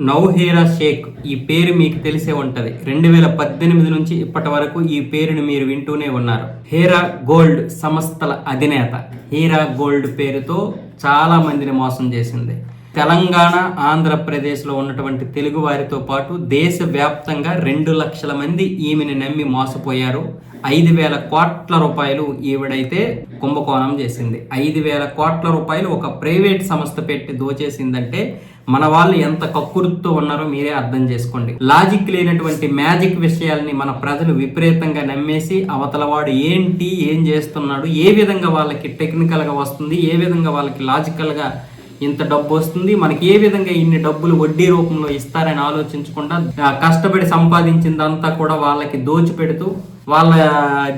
నౌహేరా షేక్ ఈ పేరు మీకు తెలిసే ఉంటది. రెండు వేల పద్దెనిమిది నుంచి ఇప్పటి వరకు ఈ పేరును మీరు వింటూనే ఉన్నారు. హేరా గోల్డ్ సంస్థల అధినేత. హీరా గోల్డ్ పేరుతో చాలా మందిని మోసం చేసింది. తెలంగాణ ఆంధ్రప్రదేశ్లో ఉన్నటువంటి తెలుగు వారితో పాటు దేశవ్యాప్తంగా రెండు లక్షల మంది ఈమెను నమ్మి మోసపోయారు. ఐదు వేల కోట్ల రూపాయలు ఈవిడైతే కుంభకోణం చేసింది. ఐదు వేల కోట్ల రూపాయలు ఒక ప్రైవేట్ సంస్థ పెట్టి దోచేసిందంటే మన వాళ్ళు ఎంత కక్కుర్తో ఉన్నారో మీరే అర్థం చేసుకోండి. లాజిక్ లేనటువంటి మ్యాజిక్ విషయాల్ని మన ప్రజలు విపరీతంగా నమ్మేసి అవతలవాడు ఏంటి ఏం చేస్తున్నాడు ఏ విధంగా వాళ్ళకి టెక్నికల్గా వస్తుంది ఏ విధంగా వాళ్ళకి లాజికల్గా ఇంత డబ్బు వస్తుంది మనకి ఏ విధంగా ఇన్ని డబ్బులు వడ్డీ రూపంలో ఇస్తారని ఆలోచించకుండా కష్టపడి సంపాదించిందంతా కూడా వాళ్ళకి దోచిపెడుతూ వాళ్ళ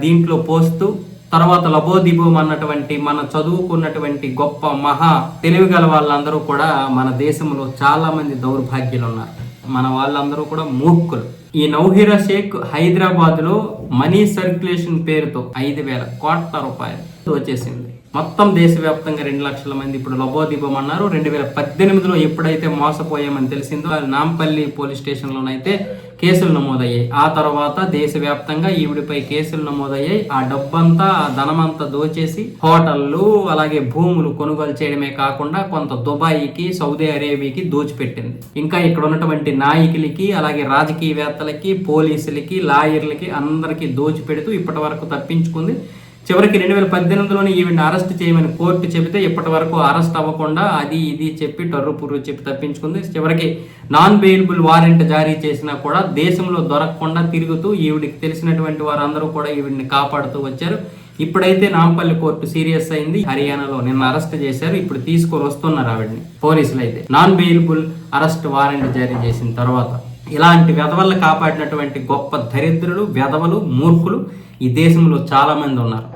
దీంట్లో పోస్తూ తర్వాత లబోదిబోం అన్నటువంటి మన చదువుకున్నటువంటి గొప్ప మహా తెలివి గల వాళ్ళందరూ కూడా మన దేశంలో చాలా మంది దౌర్భాగ్యులు ఉన్నారు మన వాళ్ళందరూ కూడా మూర్ఖులు. ఈ నౌహిరా షేక్ హైదరాబాద్లో మనీ సర్క్యులేషన్ పేరుతో ఐదు వేల కోట్ల రూపాయలు వచ్చేసింది. మొత్తం దేశవ్యాప్తంగా రెండు లక్షల మంది ఇప్పుడు లబోదీపం అన్నారు. రెండు వేల పద్దెనిమిదిలో ఎప్పుడైతే మోసపోయామని తెలిసిందో నాంపల్లి పోలీస్ స్టేషన్లోనైతే కేసులు నమోదయ్యాయి. ఆ తర్వాత దేశవ్యాప్తంగా ఈవిడిపై కేసులు నమోదయ్యాయి. ఆ డబ్బంతా ఆ ధనమంతా దోచేసి హోటళ్ళు అలాగే భూములు కొనుగోలు చేయడమే కాకుండా కొంత దుబాయ్కి సౌదీ అరేబియాకి దోచిపెట్టింది. ఇంకా ఇక్కడ ఉన్నటువంటి నాయకులకి అలాగే రాజకీయవేత్తలకి పోలీసులకి లాయర్లకి అందరికీ దోచిపెడుతూ ఇప్పటి వరకు తప్పించుకుంది. చివరికి రెండు వేల పద్దెనిమిదిలోనే ఈవిని అరెస్ట్ చేయమని కోర్టు చెబితే ఇప్పటి వరకు అరెస్ట్ అవ్వకుండా అది ఇది చెప్పి టర్రు పుర్రు చెప్పి తప్పించుకుంది. చివరికి నాన్ బెయిలబుల్ వారెంట్ జారీ చేసినా కూడా దేశంలో దొరకకుండా తిరుగుతూ ఈవిడికి తెలిసినటువంటి వారందరూ కూడా ఈవిడిని కాపాడుతూ వచ్చారు. ఇప్పుడైతే నాంపల్లి కోర్టు సీరియస్ అయింది. హర్యానాలో నిన్న అరెస్ట్ చేశారు. ఇప్పుడు తీసుకొని వస్తున్నారు ఆవిడని పోలీసులు అయితే. నాన్ బెయిలబుల్ అరెస్ట్ వారెంట్ జారీ చేసిన తర్వాత ఇలాంటి వెధవల్ని కాపాడినటువంటి గొప్ప దరిద్రులు వెధవలు మూర్ఖులు ఈ దేశంలో చాలా మంది ఉన్నారు.